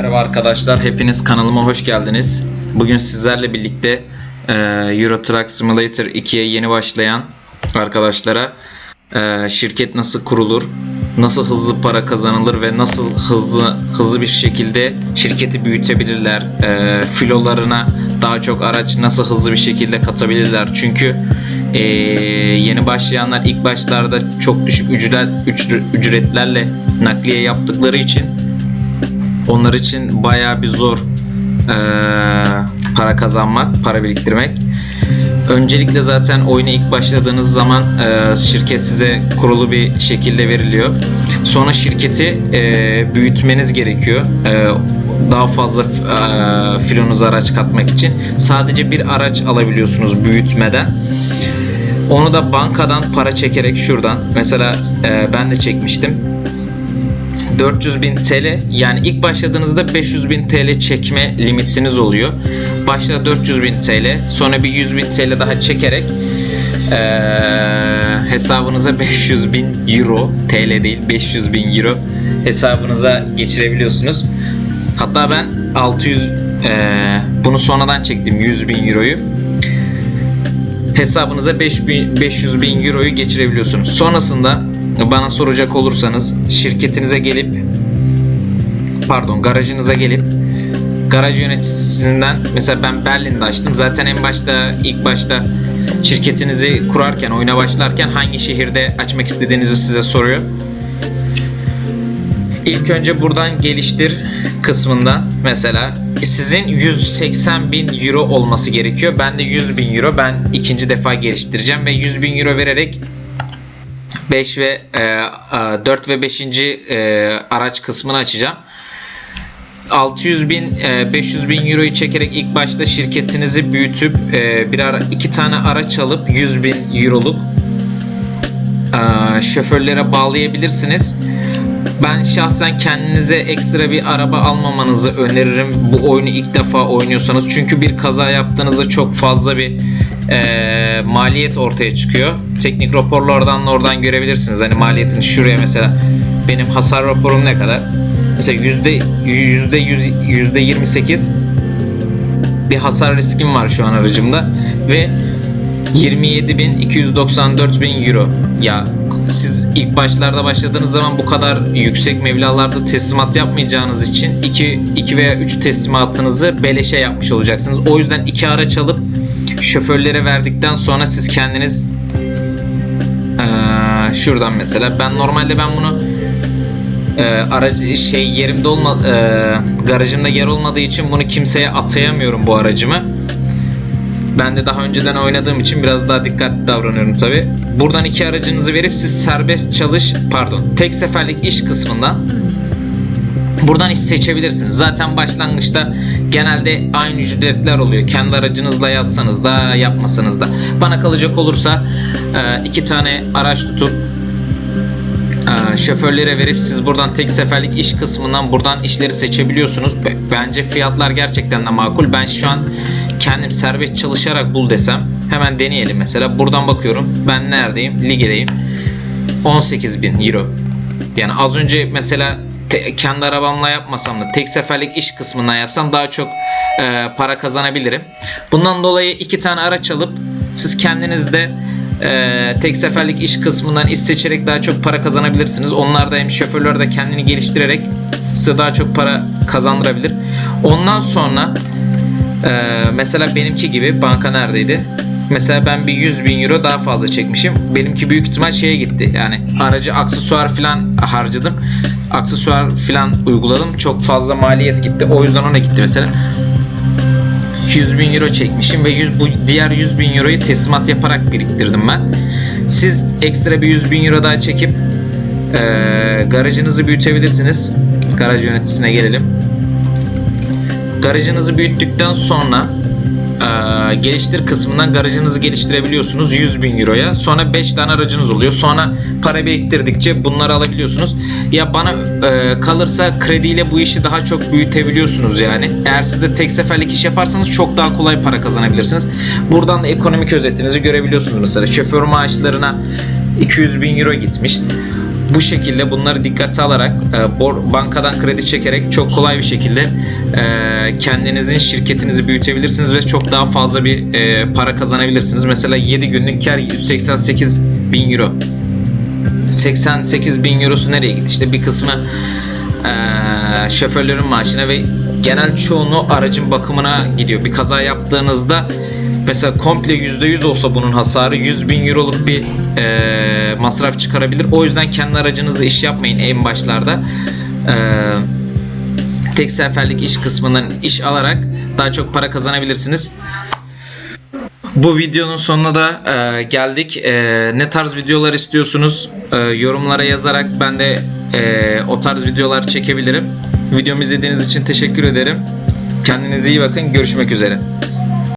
Merhaba arkadaşlar, hepiniz kanalıma hoş geldiniz. Bugün sizlerle birlikte e, Euro Truck Simulator 2'ye yeni başlayan arkadaşlara e, şirket nasıl kurulur, nasıl hızlı para kazanılır ve nasıl hızlı hızlı bir şekilde şirketi büyütebilirler, e, filolarına daha çok araç nasıl hızlı bir şekilde katabilirler. Çünkü e, yeni başlayanlar ilk başlarda çok düşük ücret, ücret- ücretlerle nakliye yaptıkları için onlar için bayağı bir zor eee, para kazanmak, para biriktirmek. Öncelikle zaten oyuna ilk başladığınız zaman eee, şirket size kurulu bir şekilde veriliyor. Sonra şirketi eee, büyütmeniz gerekiyor. Eee, daha fazla eee, filonuza araç katmak için. Sadece bir araç alabiliyorsunuz büyütmeden. Onu da bankadan para çekerek şuradan. Mesela eee, ben de çekmiştim. 400 bin TL yani ilk başladığınızda 500 bin TL çekme limitiniz oluyor. Başta 400 bin TL sonra bir 100 bin TL daha çekerek eee, hesabınıza 500 bin euro TL değil 500 bin euro hesabınıza geçirebiliyorsunuz. Hatta ben 600 eee, bunu sonradan çektim 100 bin euroyu hesabınıza 5000 500 bin euroyu geçirebiliyorsunuz. Sonrasında bana soracak olursanız şirketinize gelip pardon garajınıza gelip garaj yöneticisinden mesela ben Berlin'de açtım. Zaten en başta ilk başta şirketinizi kurarken oyuna başlarken hangi şehirde açmak istediğinizi size soruyor. İlk önce buradan geliştir kısmından mesela sizin 180 bin euro olması gerekiyor. Ben de 100 bin euro. Ben ikinci defa geliştireceğim ve 100 bin euro vererek 5 ve e, e, 4 ve 5. E, araç kısmını açacağım. 600 bin, e, 500 bin euroyu çekerek ilk başta şirketinizi büyütüp e, bir ara iki tane araç alıp 100 bin euroluk e, şoförlere bağlayabilirsiniz. Ben şahsen kendinize ekstra bir araba almamanızı öneririm. Bu oyunu ilk defa oynuyorsanız. Çünkü bir kaza yaptığınızda çok fazla bir eee, maliyet ortaya çıkıyor. Teknik raporlardan da oradan görebilirsiniz. Hani maliyetini şuraya mesela benim hasar raporum ne kadar? Mesela yüzde yüzde yüz yüzde 28 bir hasar riskim var şu an aracımda ve 27.294 bin euro. Ya siz ilk başlarda başladığınız zaman bu kadar yüksek mevlalarda teslimat yapmayacağınız için 2 2 veya 3 teslimatınızı beleşe yapmış olacaksınız. O yüzden iki araç alıp şoförlere verdikten sonra siz kendiniz eee, şuradan mesela ben normalde ben bunu e, aracı şey yerimde olma e, garajımda yer olmadığı için bunu kimseye atayamıyorum bu aracımı. Ben de daha önceden oynadığım için biraz daha dikkatli davranıyorum tabi. Buradan iki aracınızı verip siz serbest çalış pardon tek seferlik iş kısmından buradan iş seçebilirsiniz. Zaten başlangıçta genelde aynı ücretler oluyor. Kendi aracınızla yapsanız da yapmasanız da. Bana kalacak olursa e, iki tane araç tutup e, şoförlere verip siz buradan tek seferlik iş kısmından buradan işleri seçebiliyorsunuz. Bence fiyatlar gerçekten de makul. Ben şu an kendim serbest çalışarak bul desem hemen deneyelim mesela. Buradan bakıyorum. Ben neredeyim? Ligedeyim. 18 bin euro. Yani az önce mesela te- kendi arabamla yapmasam da tek seferlik iş kısmından yapsam daha çok e, para kazanabilirim. Bundan dolayı iki tane araç alıp siz kendiniz de e, tek seferlik iş kısmından iş seçerek daha çok para kazanabilirsiniz. Onlar da hem şoförler de kendini geliştirerek size daha çok para kazandırabilir. Ondan sonra e, mesela benimki gibi banka neredeydi? Mesela ben bir 100 bin euro daha fazla çekmişim. Benimki büyük ihtimal şeye gitti. Yani aracı aksesuar falan harcadım. Aksesuar falan uyguladım. Çok fazla maliyet gitti. O yüzden ona gitti mesela. 100 bin euro çekmişim ve 100, bu diğer 100 bin euroyu teslimat yaparak biriktirdim ben. Siz ekstra bir 100 bin euro daha çekip eee, garajınızı büyütebilirsiniz. Garaj yöneticisine gelelim. Garajınızı büyüttükten sonra eee, geliştir kısmından garajınızı geliştirebiliyorsunuz 100 bin euroya. Sonra 5 tane aracınız oluyor. Sonra para biriktirdikçe bunları alabiliyorsunuz. Ya bana eee, kalırsa krediyle bu işi daha çok büyütebiliyorsunuz yani. Eğer siz de tek seferlik iş yaparsanız çok daha kolay para kazanabilirsiniz. Buradan da ekonomik özetinizi görebiliyorsunuz mesela. Şoför maaşlarına 200 bin euro gitmiş. Bu şekilde bunları dikkate alarak e, bor- bankadan kredi çekerek çok kolay bir şekilde e, kendinizin şirketinizi büyütebilirsiniz ve çok daha fazla bir e, para kazanabilirsiniz. Mesela 7 günlük kar 188 bin euro. 88 bin eurosu nereye gitti? İşte bir kısmı eee, şoförlerin maaşına ve genel çoğunluğu aracın bakımına gidiyor. Bir kaza yaptığınızda mesela komple %100 olsa bunun hasarı 100 bin euroluk bir eee, masraf çıkarabilir. O yüzden kendi aracınızla iş yapmayın en başlarda. Eee tek seferlik iş kısmından iş alarak daha çok para kazanabilirsiniz. Bu videonun sonuna da e, geldik. E, ne tarz videolar istiyorsunuz? E, yorumlara yazarak ben de e, o tarz videolar çekebilirim. Videomu izlediğiniz için teşekkür ederim. Kendinize iyi bakın. Görüşmek üzere.